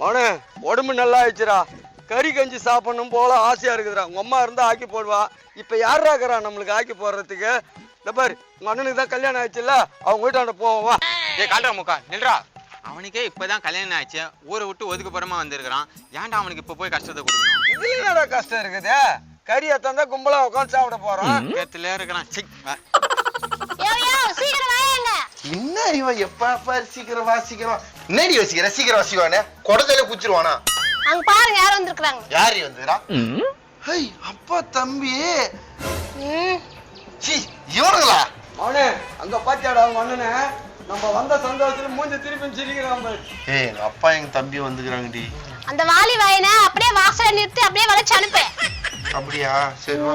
மவனே உடம்பு நல்லா ஆயிடுச்சுடா கறி கஞ்சி சாப்பிடணும் போல ஆசையா இருக்குதுடா. உங்க அம்மா இருந்தா ஆக்கி போடுவா. இப்ப யாரா இருக்கிறா நம்மளுக்கு ஆக்கி போடுறதுக்கு? இந்த பாரு உங்க அண்ணனுக்கு தான் கல்யாணம் ஆயிடுச்சுல்ல? அவங்க வீட்டாண்ட போவோம் வா. ஏய் கால்ரா முக்கா நில்றா. அவனுக்கே இப்பதான் கல்யாணம் ஆச்சு ஊரை விட்டு ஒதுக்குப்புறமா வந்திருக்கிறான். ஏன்டா அவனுக்கு இப்ப போய் கஷ்டத்தை கொடுக்கணும்? இதுல என்னடா கஷ்டம் இருக்குது? கறி எத்தந்தா கும்பலா உட்காந்து சாப்பிட போறோம். கேத்துல இருக்கிறான் யோ யோ சீக்கிரம் வாங்க என்ன இவன் எப்ப பாரு சீக்கிரம் வா சீக்கிரம். வா. என்னடி யோசிக்கிற சீக்கிரம் வசிக்குவானே குடத்துல குச்சிருவானா? அங்க பாருங்க யார் வந்திருக்காங்க யாரு வந்துக்கிறா ஹை அப்பா தம்பி. ம். சி இவனுங்களா? மவனே அங்க பாத்தியாடா அவங்க அண்ணனே? நம்ம வந்த சந்தோஷத்துல மூஞ்சி திருப்பி சிரிக்கிறான் பாரு. ஏய் எங்க அப்பா எங்க தம்பி வந்துக்கிறாங்கடி. அந்த வாலி வாயினை அப்படியே வாசல நிறுத்தி அப்படியே வளைச்சு அனுப்பு. அப்படியா? சரி வா.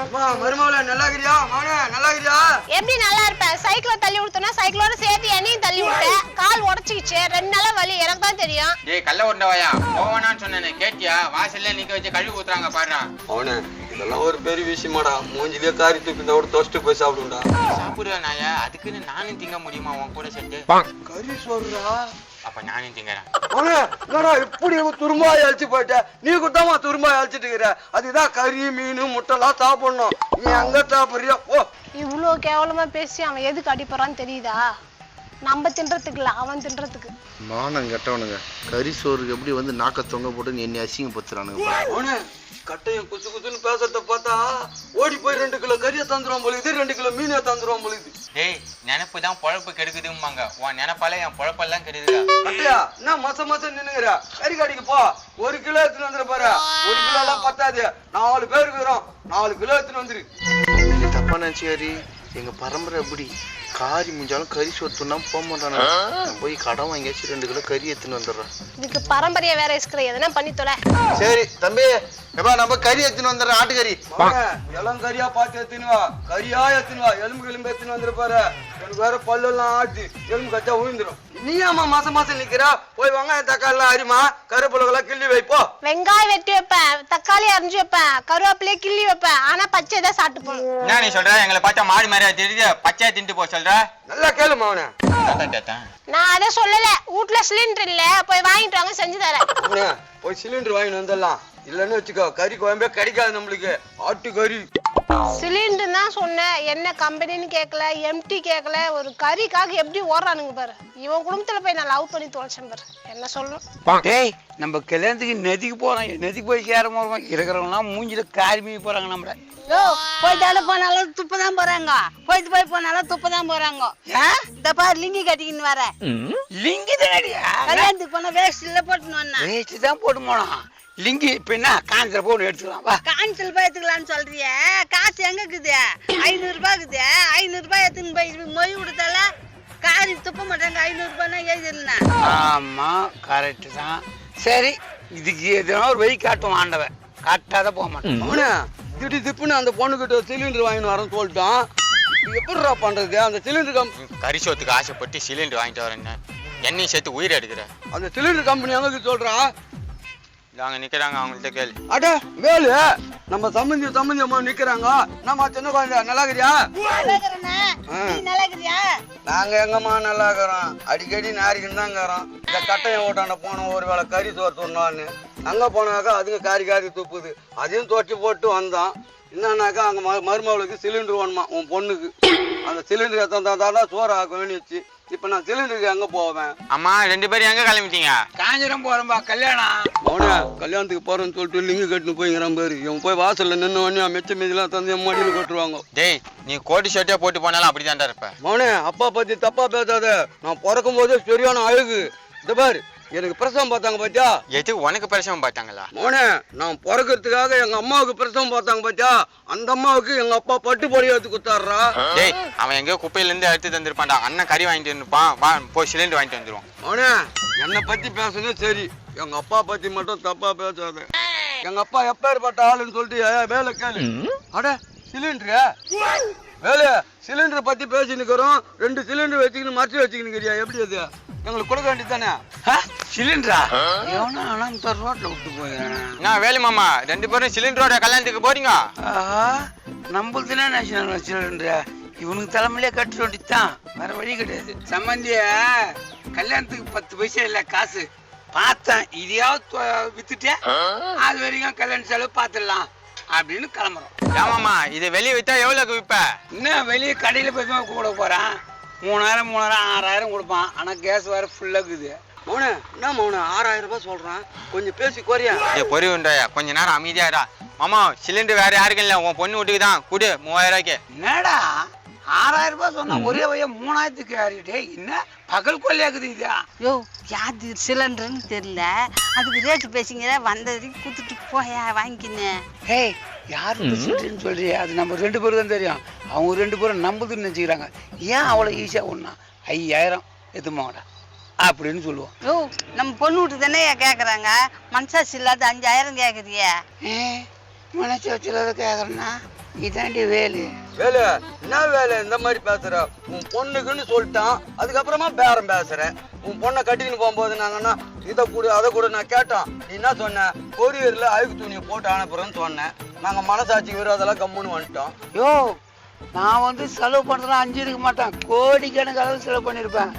அம்மா மருமகள நல்லா இருக்கிறியா மவனே நல்லா இருக்கிறியா எப்படி நல்லா இருப்ப? சைக்கிள தள்ளி விடுத்தோன்னா சைக்கிளோட சேர்த்து என்னையும் தள்ளி விட்டேன் கால் உடச்சிக்கிச்சு. ரெண்டு நாளா வலி. எனக்கு தான் தெரியும். ஏய் கல்ல உண்டவாயா போவானான்னு சொன்னேனே. கேட்டியா? வாசல்ல நிக்க வச்சு கழுவி ஊத்துறாங்க பாருடா. அவனே இதெல்லாம் ஒரு பெரிய விஷயமாடா. மூஞ்சிலே காரி தூக்கி இந்த விட தொஷ்டு போய் சாப்பிடுண்டா சாப்பிடுவேன் நாயா. அதுக்குன்னு நானும் திங்க முடியுமா உன் கூட சேர்த்து கறி சொல்றா. அப்ப நானும் திங்கறேன் என்னடா இப்படி துரும்பாய் அழிச்சு போயிட்ட? நீ கூட்டமா துரும்பாய் அழிச்சிட்டு இருக்கிற? அதுதான் கறி மீன் முட்டைலாம் சாப்பிடணும். நீ அங்க சாப்பிடுறியா? ஓ. இவ்வளோ கேவலமா பேசி அவன் எதுக்கு அடிப்படுறான்னு தெரியுதா? நம்ம தின்றதுக்கு இல்ல அவன் தின்றதுக்கு. மானம் கெட்டவனுங்க. கறி சோறுக்கு எப்படி வந்து நாக்க தொங்க போட்டு என்னை அசிங்கப்படுத்துறானுங்க. அவனே கட்டையும் குசு குசுன்னு பேசுறத பார்த்தா ஓடி போய் ரெண்டு கிலோ கறியை தந்துருவான் போல இது ரெண்டு கிலோ மீனை தந்துருவான் போல இது டேய் நினைப்பு தான் பொழப்பு கெடுக்குதும்பாங்க. உன் நினைப்பால என் பொழப்பெல்லாம் கெடுக்குதா? கட்டையா என்ன மச மசம் நின்னுங்கிற கறி கடைக்கு போ. ஒரு கிலோ எடுத்துன்னு வந்துரு பாரு. ஒரு கிலோ எல்லாம் பத்தாது. நாலு பேர் இருக்கிறோம் நாலு கிலோ எடுத்துன்னு வந்துரு. நீ தப்பா நினைச்சாரி எங்க பரம்பரை எப்படி? காரி முடிஞ்சாலும் கறி சோத்துனா போக மாட்டானு. நான் போய் கடன் வாங்கியாச்சு ரெண்டு கிலோ கறி எடுத்துன்னு வந்துடுறேன். இதுக்கு பரம்பரையா வேற இருக்கிற எதனா பண்ணி தொலை. சரி தம்பி எப்பா நம்ம கறி எடுத்துன்னு வந்துடுறேன் ஆட்டுக்கறி. வாங்க, இளம் கறியா பார்த்து எடுத்துன்னு வா. கறியா எடுத்துன்னு வா. எலும்பு எலும்பு எடுத்துன்னு வந்துரு பாரு. எனக்கு வேற பல்லெல்லாம் ஆட்டு எலும்பு கச்சா விழுந்துரும் நீ ஏமா மாசம் மாசம் நிக்கிறா? போய் வெங்காயம் தக்காளி அரிமா. கருப்புலகெல்லாம் கிள்ளி வைப்போ வெங்காயம் வெட்டி வைப்பேன். தக்காளி அரிஞ்சு வைப்பேன். கருவேப்பிலையை கிள்ளி வைப்பேன். ஆனா பச்சை தான் சாப்பிட்டு போகணும். என்ன நீ சொல்ற? எங்களை பார்த்தா மாடு மாதிரியா தெரியுது? பச்சையா தின்ட்டு போ நல்லா கேளு கேட்டேன். நான் அதை சொல்லல. வீட்ல சிலிண்டர் இல்ல. போய் வாங்கிட்டு வாங்க செஞ்சு தரேன். போய் சிலிண்டர் வாங்கிட்டு வந்துடலாம். இல்லைன்னு வச்சுக்கோ கறி குழம்பே கிடைக்காது நம்மளுக்கு. ஆட்டு கறி. சிலிண்டர் தான் சொன்னேன். என்ன கம்பெனின்னு கேட்கல எம்டி கேட்கல ஒரு கறிக்காக எப்படி ஓடுறானுங்க பாரு. இவன் குடும்பத்துல போய் நான் லவ் பண்ணி தொலைச்சேன் பாரு. என்ன சொல்லணும்? டேய் நம்ம கல்யாணத்துக்கு நெதிக்கு போறோம். நெதிக்கு போய் சேர போறோம். இருக்கிறவங்களாம் மூஞ்சில காரி போறாங்க நம்மள. யோ போயிட்டால போனாலும் துப்பு தான் போறாங்க. போயிட்டு போய் போனாலும் துப்பு தான் போறாங்க. இந்த பாரு லிங்கி கட்டிக்கின்னு வர. லிங்கி தானடியா கல்யாணத்துக்கு போனா வேஸ்ட்ல போட்டுன்னு வந்தா வேஸ்ட் தான் போட்டு போனோம் லிங்கி இப்ப என்ன? காஞ்சல போன் எடுத்துக்கலாம் வா. கான்சல் போய் எடுத்துக்கலாம்னு சொல்றிய. காசு எங்க இருக்குது ஐநூறு ரூபாய் இருக்குது ஐநூறு ரூபாய் எடுத்துன்னு போய் மொய் கொடுத்தால காரி துப்ப மாட்டாங்க. ஐநூறு ரூபாய்னா எழுதிருந்தா ஆமா கரெக்ட் தான். சரி இதுக்கு எதுனா ஒரு வழி காட்டும் ஆண்டவன். காட்டாத போக மாட்டோம் அவனே திடீர் திப்புன்னு அந்த பொண்ணுகிட்ட சிலிண்டர் வாங்கிட்டு வரேன்னு சொல்லிட்டான். இது எப்படிடா பண்றது? அந்த சிலிண்டர் கம் கறி சோத்துக்கு ஆசைப்பட்டு சிலிண்டர் வாங்கிட்டு வரேன் எண்ணெயும் சேர்த்து உயிர் எடுக்கிற. அந்த சிலிண்டர் கம்பெனி எங்க சொல்றான் நாங்க நிக்கிறாங்க அவங்கள்ட்ட கேளு. அட வேலு நம்ம சம்பந்தி சம்பந்தி அம்மா நிக்கிறாங்க. நம்ம சின்ன குழந்தை நல்லா இருக்கிறியா நல்லா இருக்கிறியா நாங்க எங்கம்மா நல்லா இருக்கிறோம் அடிக்கடி நாரிக்கின்னு தான் இருக்கிறோம் இந்த கட்டையை ஓட்டாண்ட போனோம் ஒரு வேளை கறி சோறு சொன்னான்னு அங்க போனாக்கா அதுங்க காரி காரி துப்புது. அதையும் துவச்சி போட்டு வந்தோம். என்னன்னாக்கா அங்க ம மருமகளுக்கு சிலிண்டர் வேணுமா? உன் பொண்ணுக்கு. அந்த சிலிண்டர் எத்தனை தான் சோறு ஆக்க வேண்டியச்சு இப்போ நான் சிலிண்டருக்கு எங்க போவேன்? அம்மா ரெண்டு பேரும் எங்க கிளம்பிட்டீங்க? காஞ்சிரம் போறோம்பா கல்யாணம். அவனே கல்யாணத்துக்கு போறேன்னு சொல்லிட்டு லிங்கு கட்டுன்னு போய்ங்கிறான் பேரு. இவன் போய் வாசல்ல நின்று உடனே மிச்ச மீதிலாம் தந்து என் மடியில் கொட்டுருவாங்க. டேய் நீ கோடி ஷர்ட்டே போட்டு போனாலும் அப்படிதான்டா இருப்ப. மவனே அப்பா பத்தி தப்பா பேசாத. நான் பிறக்கும் போதே சரியான அழகு. இந்த பாரு எனக்கு பிரசவம் பார்த்தாங்க பாத்தியா? எது உனக்கு பிரசவம் பார்த்தாங்களா? மவனே நான் பிறக்கிறதுக்காக எங்க அம்மாவுக்கு பிரசவம் பார்த்தாங்க பாத்தியா? அந்த அம்மாவுக்கு எங்க அப்பா பட்டு பொடி எடுத்து குத்தாடுறா டேய் அவன் எங்கேயோ குப்பையில இருந்து எடுத்து தந்திருப்பான்டா. அண்ணன் கறி வாங்கிட்டு இருப்பான் வா போய் சிலிண்டர் வாங்கிட்டு வந்துருவோம். மவனே என்னை பத்தி பேசுனது சரி. எங்க அப்பா பத்தி மட்டும் தப்பா பேசாத. எங்க அப்பா எப்பேற்பட்ட ஆளுன்னு சொல்லிட்டு வேலை கேளு. அட சிலிண்டரு? வேலை சிலிண்டர் பத்தி பேசினுக்கிறோம் ரெண்டு சிலிண்டர் வச்சுக்கின்னு மறைச்சு வச்சுக்கினுக்கிறியா எப்படி அது? எங்களுக்கு கொடுக்க வேண்டியது தானே? சிலிண்டரா? எவனா அனந்த ரோட்ல விட்டு போயிடுறேன். நான் வேலு மாமா? ரெண்டு பேரும் சிலிண்டரோட கல்யாணத்துக்கு போறீங்க? ஆஹா நம்மளுதுனா நேஷனல் சிலிண்டர்? இவனுக்கு தலைமையிலே கட்ட வேண்டியதுதான். வேற வழி கிடையாது. சம்பந்திய கல்யாணத்துக்கு பத்து பைசா இல்ல காசு. பார்த்தேன். இதையாவது வித்துட்டு அது வரைக்கும் கல்யாண செலவு பார்த்துடலாம். அப்படின்னு கிளம்புறோம். இது வெளியே வித்தா எவ்வளோக்கு விற்ப இன்னும் வெளியே கடையில் போய் கூட போகிறேன் மூணாயிரம் மூணாயிரம் ஆறாயிரம் கொடுப்பான். ஆனால் கேஸ் வேறு ஃபுல்லாக இருக்குது. மௌன என்ன மௌன? ஆறாயிரம் ரூபாய் சொல்றான். கொஞ்சம் பேசி குறையா? ஏ பொறி உண்டாயா? கொஞ்ச நேரம் அமைதியாடா. மாமா சிலிண்டர் வேற யாருக்கும் இல்லை? உன் பொண்ணு வீட்டுக்கு தான். கொடு மூவாயிரம் ரூபாய்க்கு. என்னடா? ஆறாயிரம் ரூபாய் சொன்னா ஒரே வழியா மூணாயிரத்துக்கு ஏறிட்டே என்ன பகல் கொள்ளையாக்குது இதா? யோ யாது சிலிண்டர்னு தெரியல. அதுக்கு ரேட்டு பேசிங்கிற வந்ததுக்கு கொடுத்துட்டு போயா வாங்கிக்கினேன். ஹேய் யார் சொல்றேன்னு சொல்றியே? அது நம்ம ரெண்டு பேரும் தான் தெரியும். அவங்க ரெண்டு பேரும் நம்புதுன்னு நினச்சிக்கிறாங்க. ஏன் அவ்வளோ ஈஸியாக ஒன்றா ஐயாயிரம். எதுமாடா அப்படின்னு சொல்லுவோம். யோ நம்ம பொண்ணு வீட்டு தானே கேட்குறாங்க மனசாட்சி இல்லாத அஞ்சாயிரம் கேட்குறியே ஏ மனசு வச்சுலாத கேட்குறேன்னா இதாண்டி வேலு. வேலை என்ன வேலை இந்த மாதிரி பேசுற? உன் பொண்ணுக்குன்னு சொல்லிட்டான் அதுக்கப்புறமா பேரம் பேசுற. உன் பொண்ணை கட்டின்னு போகும்போது நாங்கன்னா இதை கொடு அதை கொடு நான் கேட்டோம் நீ என்ன சொன்ன? கொரியர்ல அழுக்கு துணியை போட்டு அனுப்புறேன்னு சொன்னேன். நாங்க மனசாட்சி விரோதெல்லாம் கம்முன்னு வந்துட்டோம். யோ நான் வந்து செலவு பண்ணுறேன் அஞ்சு இருக்க மாட்டேன். கோடிக்கணக்கு அளவு செலவு பண்ணியிருப்பேன்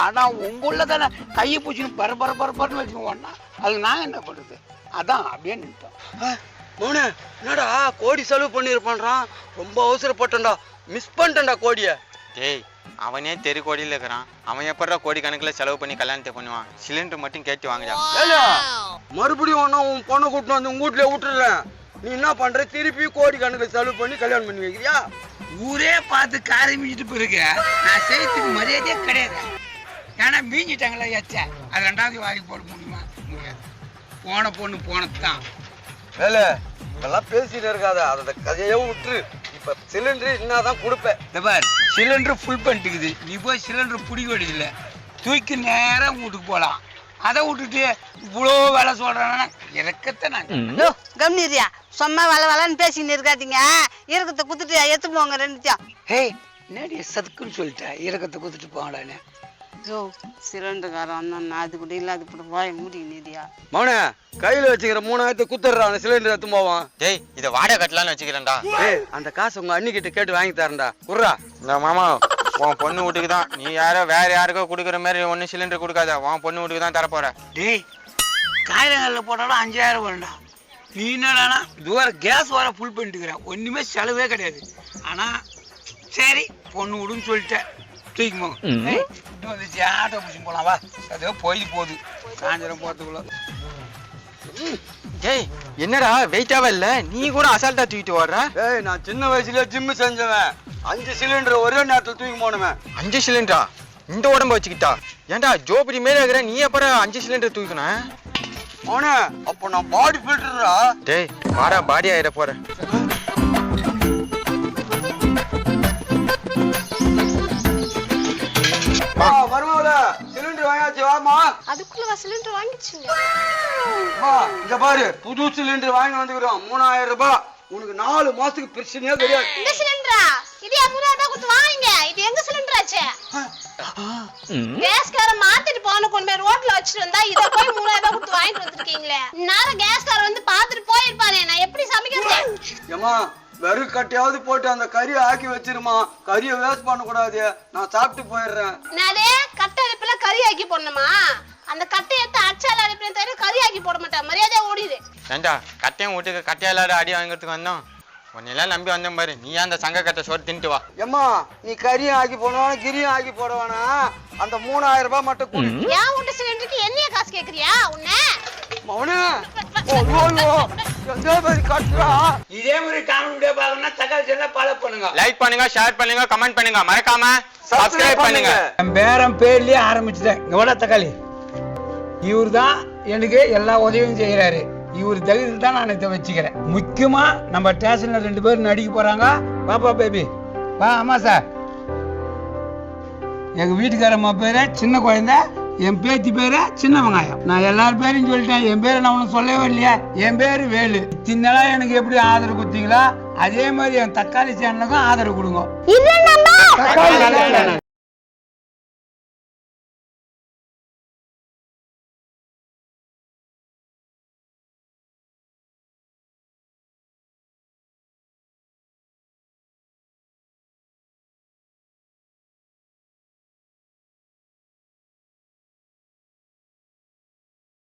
ஆனால் உங்களுள்ள தானே கையை பூச்சின்னு பர பர பர பரன்னு வச்சுக்கோண்ணா அதுக்கு நான் என்ன பண்ணுறது அதான் அப்படியே நின்ட்டோம் மௌனு என்னடா கோடி செலவு பண்ணியிருப்பான்றான் ரொம்ப அவசரப்பட்டேன்டா. மிஸ் பண்ணிட்டேன்டா கோடியை. டேய் அவனே தெரு கோடியில் இருக்கிறான். அவன் எப்படா கோடி கணக்கில் செலவு பண்ணி கல்யாணத்தை பண்ணுவான்? சிலிண்டர் மட்டும் கேட்டு வாங்கடா. மறுபடியும் ஒன்றா உன் பொண்ணை கூட்டிட்டு வந்து உங்க வீட்லயே விட்டுறேன் நீ என்ன பண்ற? திருப்பி கோடி கணக்கு செலவு பண்ணி கல்யாணம் பண்ணி வைக்கிறியா? ஊரே பார்த்து காரை மீஞ்சிட்டு போயிருக்க. நான் செய்யறதுக்கு மரியாதையே கிடையாது. ஏன்னா மீஞ்சிட்டாங்களா ஏச்சா. அது ரெண்டாவது வாங்கி போட முடியுமா? முடியாது. போன பொண்ணு போனது தான் வேலை இதெல்லாம் பேசிட்டு இருக்காத. அந்த கதையே விட்டுரு. இப்ப சிலிண்டர் என்னதான் கொடுப்பேன் இந்த பார் சிலிண்டர் ஃபுல் பண்ணிட்டுக்குது. நீ போய் சிலிண்டர் பிடிக்க வேண்டியதில்லை. தூக்கி நேரம் வீட்டுக்கு போகலாம் அதை விட்டுட்டு இவ்வளோ வேலை சொல்கிறேன்னா இறக்கத்தை நான் கம்னிரியா. சும்மா வள வளன்னு பேசின்னு இருக்காதீங்க. இருக்கத்தை குத்துட்டு எடுத்து போங்க ரெண்டுத்தையும் ஹேய் என்னடி சதுக்குன்னு சொல்லிட்டேன் இறக்கத்தை கொடுத்துட்டு போங்கடான்னு. யோ சிலிண்டர்காரன் வந்தோன்னா அது கூட இல்லாத கூட வாய மூடி நிதியா மௌனே கையில வச்சுக்கிற மூணாயிரத்து குத்துடுறா அந்த சிலிண்டர் எடுத்து போவான். டேய் இதை வாடகை கட்டலான்னு வச்சுக்கிறேன்டா. ஏய் அந்த காசு உங்க அண்ணி கிட்ட கேட்டு வாங்கி தரேன்டா. குர்ரா இந்த மாமா. உன் பொண்ணு வீட்டுக்கு தான். நீ யாரோ வேற யாருக்கோ கொடுக்குற மாதிரி ஒன்றும் சிலிண்டர் கொடுக்காத. உன் பொண்ணு வீட்டுக்கு தான் தரப்போற. டேய் காயிரங்களில் போட்டாலும் அஞ்சாயிரம் வரும்டா. நீ என்னடானா இதுவரை கேஸ் வர ஃபுல் பண்ணிட்டுக்கிறேன் ஒன்றுமே செலவே கிடையாது. ஆனால் சரி பொண்ணு விடுன்னு சொல்லிட்டேன். தூக்கி போங்க ஏய், இது வந்துச்சு ஆட்டோ பிடிச்சி போகலாம் வா. அதோ போய் போகுது. சாயந்தரம் போகிறதுக்குள்ள டேய் என்னடா வெயிட்டாவே இல்ல? நீ கூட அசால்ட்டா தூக்கிட்டு வர்ற ஏய் நான் சின்ன வயசுல ஜிம் செஞ்சவன். அஞ்சு சிலிண்டர் ஒரே நேரத்துல தூக்கி போனவன் அஞ்சு சிலிண்டரா? இந்த உடம்ப வச்சுக்கிட்டா? ஏன்டா ஜோபடி மேல இருக்கிற நீ எப்பறம் அஞ்சு சிலிண்டர் தூக்கணும் மௌனே அப்போ நான் பாடி ஃபில்டரா டேய் வாடா பாடி ஆயிட போற. வருமாவில சிலிண்டர் வாங்கியாச்சு வாமா அதுக்குள்ள சிலிண்டர் வாங்கிச்சுங்க? அம்மா இங்க பாரு புது சிலிண்டர் வாங்கி வந்துக்கிறோம் மூணாயிரம் ரூபாய். உனக்கு நாலு மாசத்துக்கு பிரச்சனையே கிடையாது. இந்த சிலிண்டரா இது மூணாயிரம் ரூபாய் கொடுத்து வாங்குங்க இது எங்க சிலிண்டர் ஆச்சு கேஸ்கார மாத்திட்டு போன கொண்டு போய் ரோட்ல வச்சுட்டு வந்தா இத போய் மூணாயிரம் ரூபாய் கொடுத்து வாங்கிட்டு வந்திருக்கீங்களே. நேரம் கேஸ்கார வந்து பாத்துட்டு போயிருப்பானே. நான் எப்படி சமைக்கிறது? ஏமா வெறும் கட்டையாவது போட்டு அந்த கறியை ஆக்கி வச்சிருமா? கறியை வேஸ்ட் பண்ணக்கூடாது. நான் சாப்பிட்டு போயிடுறேன். நானே கட்டை அடுப்புல கறி ஆக்கி போடணுமா? அந்த கட்டை எடுத்து அச்சால அடுப்புல தவிர கறி ஆக்கி போட மாட்டேன் மரியாதையா ஓடிடு. ஏன்டா கட்டையும் வீட்டுக்கு கட்டையாலாட அடி வாங்குறதுக்கு வந்தோம்? உன்னெல்லாம் நம்பி வந்தேன் பாரு. நீ அந்த சங்க கட்டை சோறு தின்ட்டு வா? ஏம்மா நீ கறியும் ஆக்கி போடுவானா கிரியும் ஆக்கி போடுவானா? அந்த மூணாயிரம் ரூபாய் மட்டும் கொடு. ஏன் வீட்டு சிலிண்டருக்கு என்னைய காசு கேக்குறியா உன்ன? மௌனே ஐயோ கட்டுறா. இதே மாதிரி காமெடி வீடியோ பார்க்கணும்னா தக்காளி சேனலை ஃபாலோ பண்ணுங்க. லைக் பண்ணுங்க ஷேர் பண்ணுங்க கமெண்ட் பண்ணுங்க. மறக்காம சப்ஸ்கிரைப் பண்ணுங்க. என் பேரன் பேர்லயே ஆரம்பிச்சுட்டேன். எவ்வளோ தக்காளி. இவர் தான் எனக்கு எல்லா உதவியும் செய்கிறாரு இவர் தகுதியில் தான் நான் இதை வச்சுக்கிறேன். முக்கியமா நம்ம ஸ்டேஷன்ல ரெண்டு பேரும் நடிக்க போறாங்க. பாப்பா பேபி. வா ஆமா சார் எங்க வீட்டுக்காரம்மா பேரு சின்ன குழந்தை. என் பேத்தி பேரு சின்ன வெங்காயம். நான் எல்லார் பேரையும் சொல்லிட்டேன். என் பேரை நான் உனக்கு சொல்லவே இல்லையா. என் பேரு வேலு. சின்னலா எனக்கு எப்படி ஆதரவு கொடுத்தீங்களா அதே மாதிரி என் தக்காளி சேனலுக்கும் ஆதரவு கொடுங்க.